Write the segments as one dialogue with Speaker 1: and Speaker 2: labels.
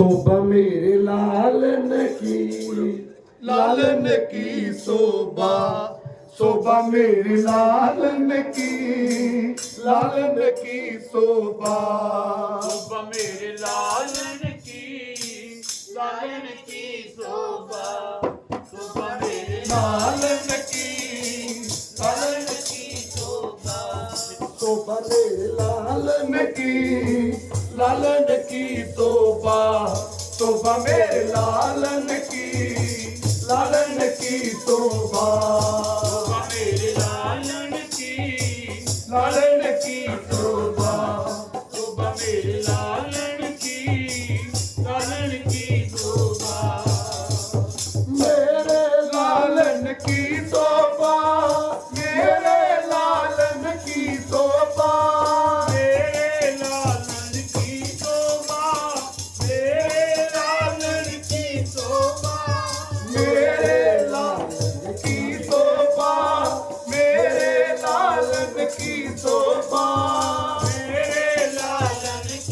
Speaker 1: शोभा मेरे लाल की
Speaker 2: लालन की शोभा शोभा मेरे लालन की लालन की शोभा
Speaker 3: शोभा मेरे लाल की की शोभा शोभा मेरे लाल
Speaker 2: की
Speaker 3: लालन की शोभा
Speaker 1: शोभा मेरे लालन
Speaker 2: की लाल की शोभा तोबा तोबा मेरे लालन की लालन की तोबा
Speaker 3: मेरे लालन की
Speaker 2: लालन की तोबा
Speaker 3: तोबा मेरे लालन की लालन की तोबा
Speaker 1: मेरे लालन
Speaker 2: की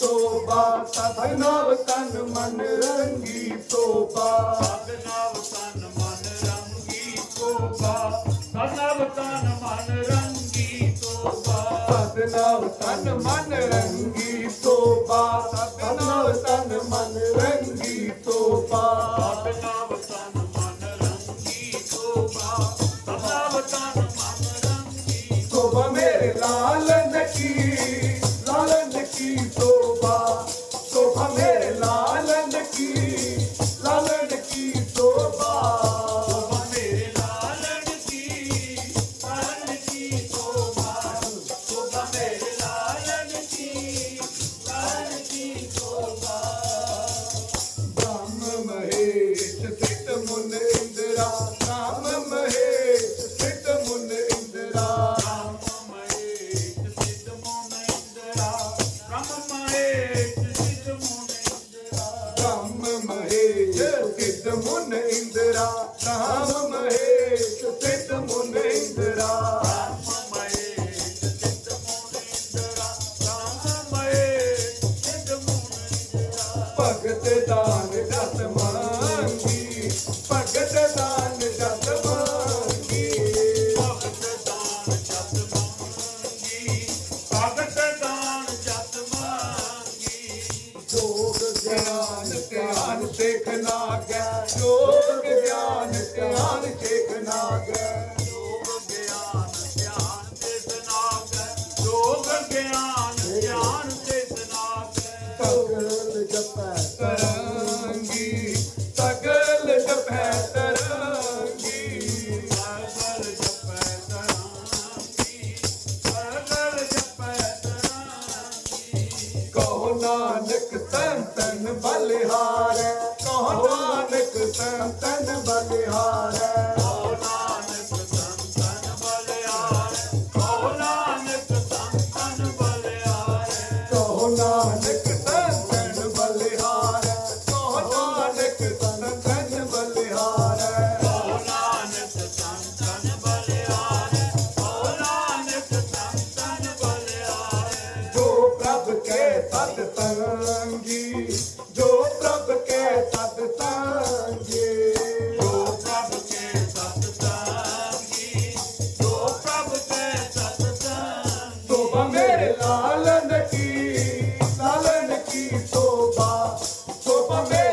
Speaker 2: ਤੋਬਾ ਸਤਨਾਮ ਤਨ ਮਨ ਰੰਗੀ ਤੋਬਾ
Speaker 3: ਸਤਨਾਮ ਤਨ ਮਨ ਰੰਗੀ ਤੋਬਾ ਸਤਨਾਮ ਤਨ ਮਨ ਰੰਗੀ ਤੋਬਾ
Speaker 2: ਸਤਨਾਮ ਤਨ ਮਨ ਰੰਗੀ ਤੋਬਾ ਸਤਨਾਮ ਤਨ ਮਨ
Speaker 1: ਰੰਗੀ ਤੋਬਾ
Speaker 2: ਭਗਤ ਦਾਨ ਜਸ ਮੰਗੀ, ਭਗਤ ਦਾਨ ਜਸ ਮੰਗੀ।
Speaker 3: ਭਗਤ ਦਾਨ ਜਤ ਮੰਗੀ, ਭਗਤ ਦਾਨ ਜਤ ਮੰਗੀ।
Speaker 1: ਜੋਗ ਗਿਆਨ ਧਿਆਨ
Speaker 2: ਸਿੱਖ ਨਾ ਗਿਆ ਜੋਗ ਕਹੋ ਨਾਨਕ ਤਨ ਤਨ ਬਲਿਹਾਰੈ। ਕਹੋ ਨਾਨਕ ਤਨ ਤਨ
Speaker 1: ਬਲਿਹਾਰੈ।
Speaker 2: Amém.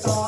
Speaker 2: Stop.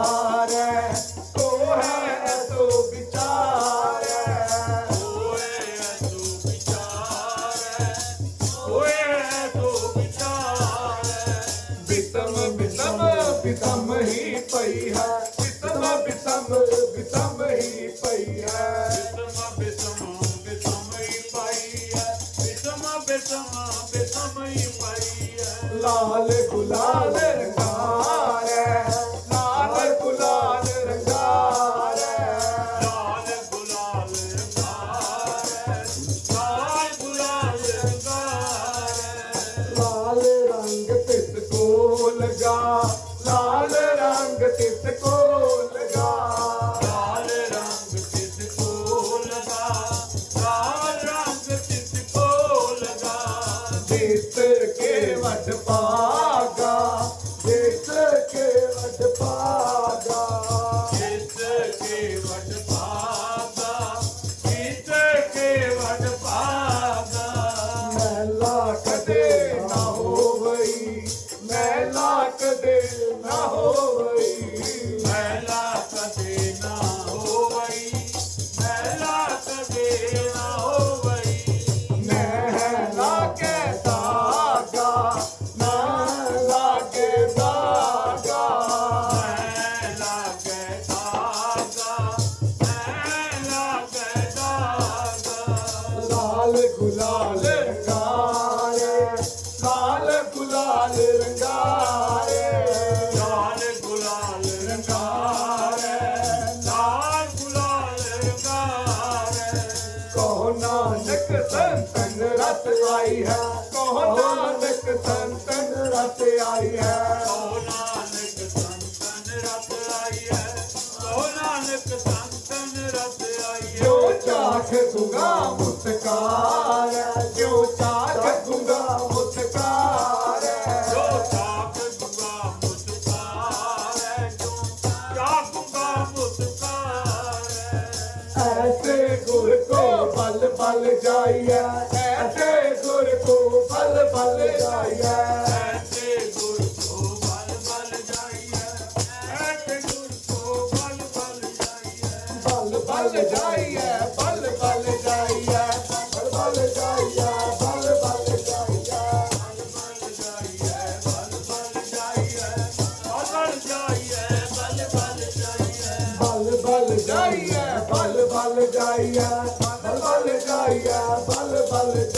Speaker 2: गुलाल गुलाल ਚਾਖ ਦੂੰਗਾ ਮੁਸਕਾਰ ਜੋ ਚਾਖ ਦੂੰਗਾ ਮੁਸਕਾਰ
Speaker 1: ਜੋ
Speaker 3: ਚਾਖ ਦੂੰਗਾ ਮੁਸਕਾਰ ਜੋ ਚਾਖ ਦੂੰਗਾ ਮੁਸਕਾਰ
Speaker 1: ਐਸੇ ਗੁਰ ਕੋ
Speaker 2: ਬਲ ਬਲ ਜਾਈਏ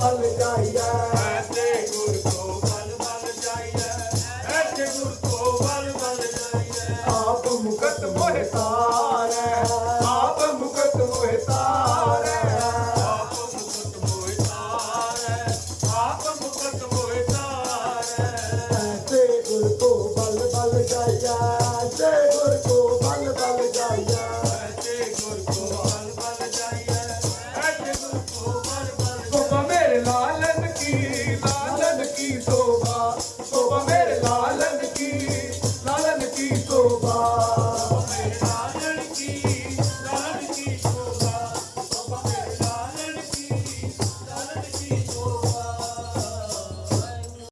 Speaker 2: Alveca.